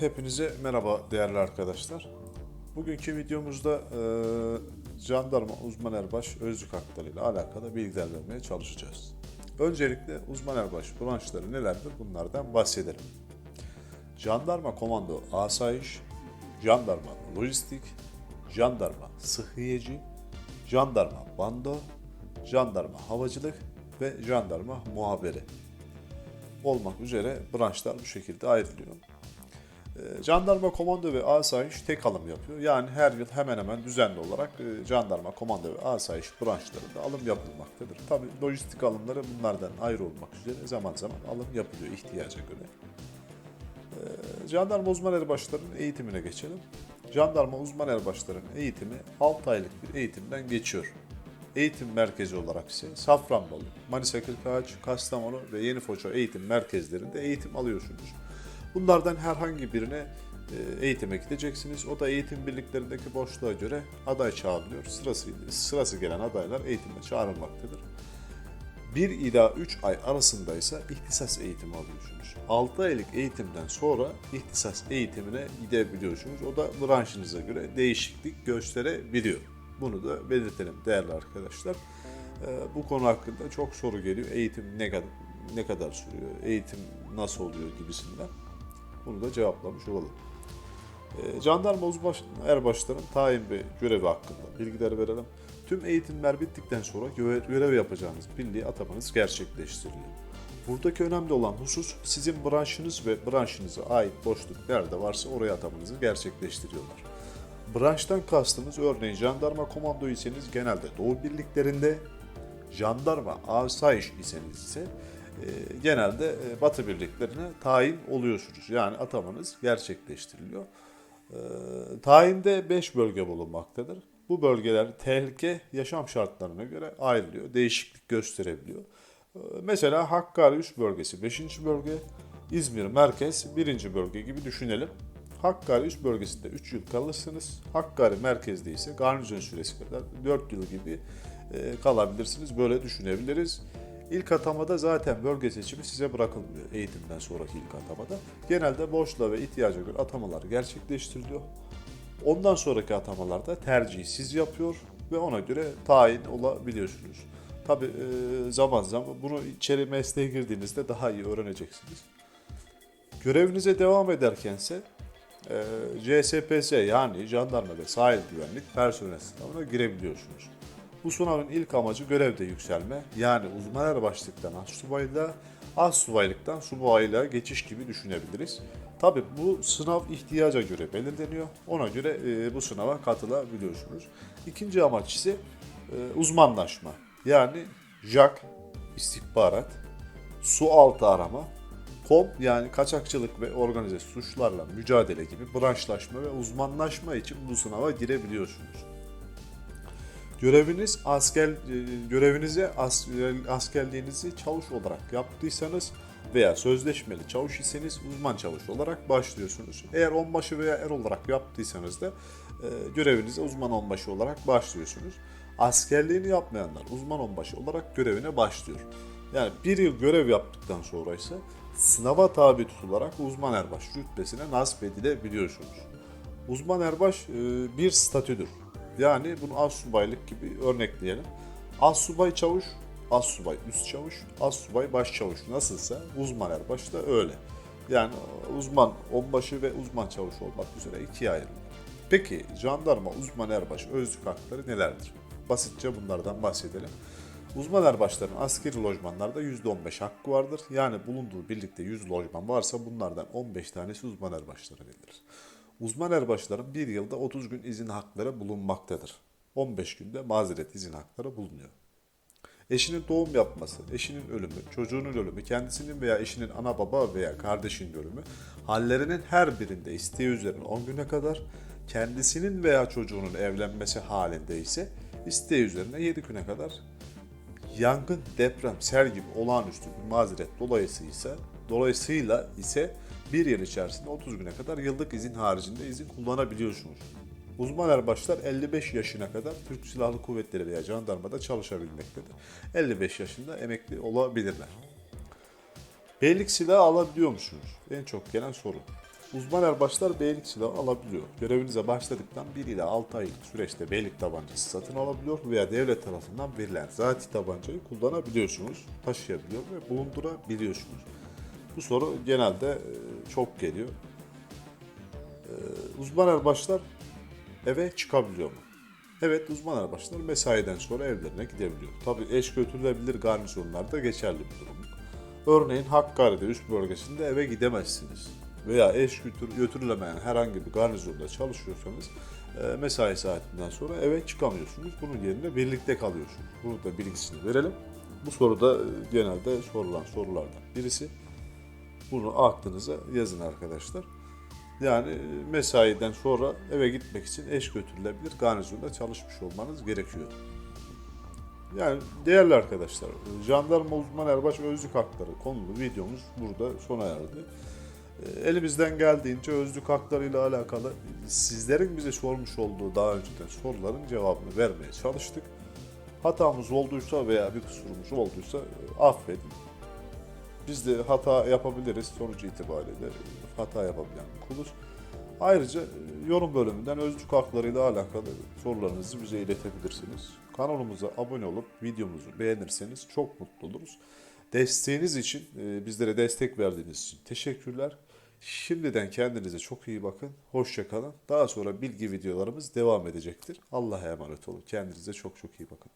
Hepinize merhaba değerli arkadaşlar. Bugünkü videomuzda e, jandarma uzman erbaş özlük hakları ile alakalı bilgiler vermeye çalışacağız. Öncelikle uzman erbaş branşları nelerdir bunlardan bahsedelim. Jandarma komando asayiş, jandarma lojistik, jandarma sıhhiyeci, jandarma bando, jandarma havacılık ve jandarma muhabiri olmak üzere branşlar bu şekilde ayrılıyor. Ee, Jandarma komando ve asayiş tek alım yapıyor. Yani her yıl hemen hemen düzenli olarak e, jandarma komando ve asayiş branşlarında alım yapılmaktadır. Tabi lojistik alımları bunlardan ayrı olmak üzere zaman zaman alım yapılıyor ihtiyaca göre. Ee, Jandarma uzman erbaşlarının eğitimine geçelim. Jandarma uzman erbaşlarının eğitimi 6 aylık bir eğitimden geçiyor. Eğitim merkezi olarak ise Safranbolu, Manisa Kırkağaç, Kastamonu ve Yenifoça eğitim merkezlerinde eğitim alıyorsunuz. Bunlardan herhangi birine e, eğitime gideceksiniz. O da eğitim birliklerindeki boşluğa göre aday çağrılıyor. Sırası, sırası gelen adaylar eğitime çağrılmaktadır. 1 ila 3 ay arasında ise ihtisas eğitimi alıyorsunuz. 6 aylık eğitimden sonra ihtisas eğitimine gidebiliyorsunuz. O da branşınıza göre değişiklik gösterebiliyor. Bunu da belirtelim değerli arkadaşlar. Ee, bu konu hakkında çok soru geliyor. Eğitim ne kadar ne kadar sürüyor? Eğitim nasıl oluyor gibisinden. Bunu da cevaplamış olalım. Ee, Jandarma uzman erbaşların tayin ve görevi hakkında bilgiler verelim. Tüm eğitimler bittikten sonra göre- görev yapacağınız birliğe atamanız gerçekleştiriliyor. Buradaki önemli olan husus sizin branşınız ve branşınıza ait boşluk nerede varsa oraya atamanızı gerçekleştiriyorlar. Branştan kastımız örneğin jandarma komando iseniz genelde doğu birliklerinde, jandarma asayiş iseniz ise e, genelde e, batı birliklerine tayin oluyorsunuz. Yani atamanız gerçekleştiriliyor. E, tayinde 5 bölge bulunmaktadır. Bu bölgeler tehlike yaşam şartlarına göre ayrılıyor. Değişiklik gösterebiliyor. E, mesela Hakkari üst bölgesi 5. bölge, İzmir merkez 1. bölge gibi düşünelim. Hakkari üst bölgesinde 3 yıl kalırsınız. Hakkari merkezde ise garnizon süresi kadar 4 yıl gibi e, kalabilirsiniz. Böyle düşünebiliriz. İlk atamada zaten bölge seçimi size bırakılmıyor eğitimden sonraki ilk atamada. Genelde boşluğa ve ihtiyaca göre atamalar gerçekleştiriliyor. Ondan sonraki atamalarda tercihi siz yapıyor ve ona göre tayin olabiliyorsunuz. Tabi zaman zaman bunu içeri mesleğe girdiğinizde daha iyi öğreneceksiniz. Görevinize devam ederkense e, CSPS yani jandarma ve sahil güvenlik personel sınavına girebiliyorsunuz. Bu sınavın ilk amacı görevde yükselme yani uzman erbaşlıktan astsubaylığa, astsubaylıktan subaylığa geçiş gibi düşünebiliriz. Tabi bu sınav ihtiyaca göre belirleniyor. Ona göre e, bu sınava katılabiliyorsunuz. İkinci amaç ise e, uzmanlaşma. Yani JAK, istihbarat, su altı arama, KOM yani kaçakçılık ve organize suçlarla mücadele gibi branşlaşma ve uzmanlaşma için bu sınava girebiliyorsunuz. Göreviniz asker e, görevinize as- askerliğinizi çavuş olarak yaptıysanız veya sözleşmeli çavuş iseniz uzman çavuş olarak başlıyorsunuz. Eğer onbaşı veya er olarak yaptıysanız da e, görevinize uzman onbaşı olarak başlıyorsunuz. Askerliğini yapmayanlar uzman onbaşı olarak görevine başlıyor. Yani bir yıl görev yaptıktan sonra ise sınava tabi tutularak uzman erbaş rütbesine nasip edilebiliyorsunuz. Uzman erbaş e, bir statüdür. Yani bunu az subaylık gibi örnekleyelim. Az subay çavuş, az subay üst çavuş, az subay baş çavuş nasılsa uzman erbaş da öyle. Yani uzman onbaşı ve uzman çavuş olmak üzere ikiye ayrılıyor. Peki jandarma uzman erbaş özlük hakları nelerdir? Basitçe bunlardan bahsedelim. Uzman erbaşların askeri lojmanlarda %15 hakkı vardır. Yani bulunduğu birlikte 100 lojman varsa bunlardan 15 tanesi uzman erbaşlara verilir. Uzman erbaşların bir yılda 30 gün izin hakları bulunmaktadır. 15 günde mazeret izin hakları bulunuyor. Eşinin doğum yapması, eşinin ölümü, çocuğunun ölümü, kendisinin veya eşinin ana baba veya kardeşinin ölümü, hallerinin her birinde isteği üzerine 10 güne kadar, kendisinin veya çocuğunun evlenmesi halinde ise isteği üzerine 7 güne kadar yangın, deprem, sel gibi olağanüstü bir mazeret dolayısıyla ise, dolayısıyla ise bir yıl içerisinde 30 güne kadar yıllık izin haricinde izin kullanabiliyorsunuz. Uzman erbaşlar 55 yaşına kadar Türk Silahlı Kuvvetleri veya jandarmada çalışabilmektedir. 55 yaşında emekli olabilirler. Beylik silahı alabiliyor musunuz? En çok gelen soru. Uzman erbaşlar beylik silahı alabiliyor. Görevinize başladıktan 1 ila 6 aylık süreçte beylik tabancası satın alabiliyor veya devlet tarafından verilen zati tabancayı kullanabiliyorsunuz, taşıyabiliyor ve bulundurabiliyorsunuz. Bu soru genelde e, çok geliyor. E, Uzman erbaşlar eve çıkabiliyor mu? Evet uzman erbaşlar mesaiden sonra evlerine gidebiliyor. Tabi eş götürülebilir garnizonlarda geçerli bir durum. Örneğin Hakkari'de üst bölgesinde eve gidemezsiniz. Veya eş götür, götürülemeyen herhangi bir garnizonda çalışıyorsanız e, mesai saatinden sonra eve çıkamıyorsunuz. Bunun yerine birlikte kalıyorsunuz. Bunu da bilgisini verelim. Bu soru da e, genelde sorulan sorulardan birisi. Bunu aklınıza yazın arkadaşlar. Yani e, mesaiden sonra eve gitmek için eş götürülebilir garnizonda çalışmış olmanız gerekiyor. Yani değerli arkadaşlar, jandarma uzman erbaş özlük hakları konulu videomuz burada sona erdi. E, Elimizden geldiğince özlük haklarıyla alakalı sizlerin bize sormuş olduğu daha önceden soruların cevabını vermeye çalıştık. Hatamız olduysa veya bir kusurumuz olduysa e, affedin. Biz de hata yapabiliriz sonuç itibariyle hata yapabilen bir kuluz. Ayrıca e, yorum bölümünden özlük haklarıyla alakalı sorularınızı bize iletebilirsiniz. Kanalımıza abone olup videomuzu beğenirseniz çok mutlu oluruz. Desteğiniz için, e, bizlere destek verdiğiniz için teşekkürler. Şimdiden kendinize çok iyi bakın. Hoşça kalın. Daha sonra bilgi videolarımız devam edecektir. Allah'a emanet olun. Kendinize çok çok iyi bakın.